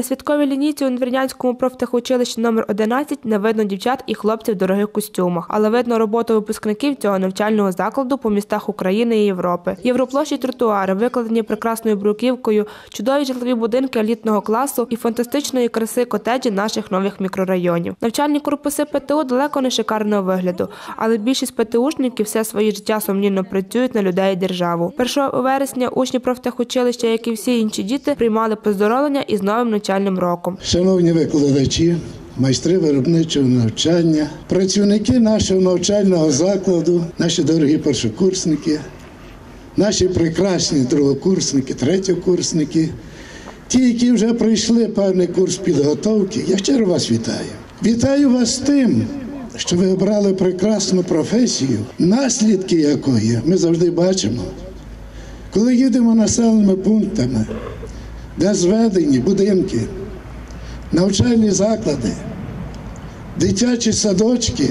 На святковій лінійці у Надвірнянському профтехучилищі номер 11 не видно дівчат і хлопців в дорогих костюмах, але видно роботу випускників цього навчального закладу по містах України і Європи. Європлощі тротуари, викладені прекрасною бруківкою, чудові житлові будинки елітного класу і фантастичної краси котеджі наших нових мікрорайонів. Навчальні корпуси ПТУ далеко не шикарного вигляду, але більшість ПТУшників все своє життя сумлінно працюють на людей і державу. 1 вересня учні профтехучилища, як і всі інші діти, приймали поздоровлення із новим навчальним роком. Шановні викладачі, майстри виробничого навчання, працівники нашого навчального закладу, наші дорогі першокурсники, наші прекрасні другокурсники, третьокурсники, ті, які вже пройшли певний курс підготовки, я щиро вас вітаю. Вітаю вас тим, що ви обрали прекрасну професію, наслідки якої ми завжди бачимо. Коли їдемо населеними пунктами, де зведені будинки, навчальні заклади, дитячі садочки,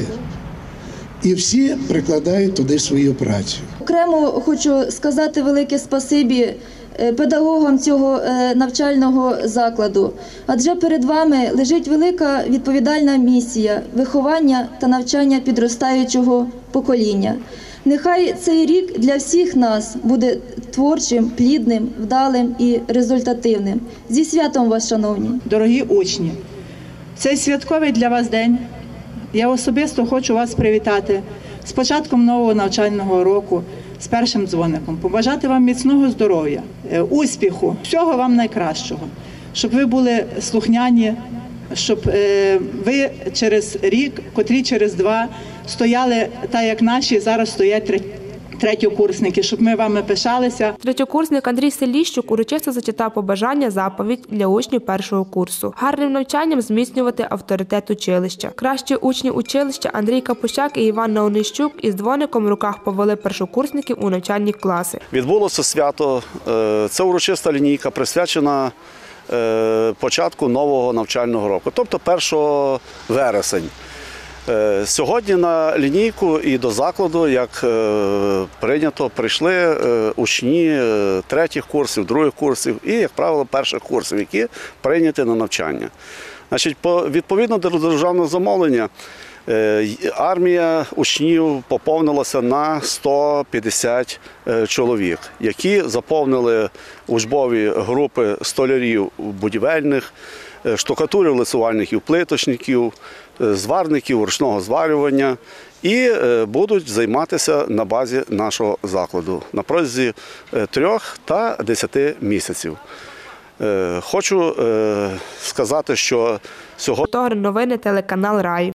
і всі прикладають туди свою працю. Окремо хочу сказати велике спасибі е, педагогам цього е, навчального закладу, адже перед вами лежить велика відповідальна місія виховання та навчання підростаючого покоління. Нехай цей рік для всіх нас буде творчим, плідним, вдалим і результативним. Зі святом вас, шановні! Дорогі учні, цей святковий для вас день. Я особисто хочу вас привітати з початком нового навчального року, з першим дзвоником, побажати вам міцного здоров'я, е, успіху, всього вам найкращого, щоб ви були слухняні, щоб е, ви через рік, котрі через два стояли так, як наші зараз стоять тре- третьокурсники, щоб ми вами пишалися. Третьокурсник Андрій Селіщук урочисто зачитав побажання заповідь для учнів першого курсу. Гарним навчанням зміцнювати авторитет училища. Кращі учні училища Андрій Капущак і Іван Наонищук із дзвоником в руках повели першокурсників у навчальні класи. Відбулося свято. е, Це урочиста лінійка, присвячена початку нового навчального року, тобто 1 вересень. Е, Сьогодні на лінійку і до закладу, як е, прийнято, прийшли е, учні третіх курсів, других курсів і, як правило, перших курсів, які прийняті на навчання. Значить, відповідно до державного замовлення, армія учнів поповнилася на 150 е, чоловік, які заповнили учбові групи столярів будівельних, штукатурів, лицювальників, плиточників, зварників ручного зварювання і е, будуть займатися на базі нашого закладу на протязі е, трьох та десяти місяців. Е, Хочу сказати, що сьогодні. Новини телеканал Рай.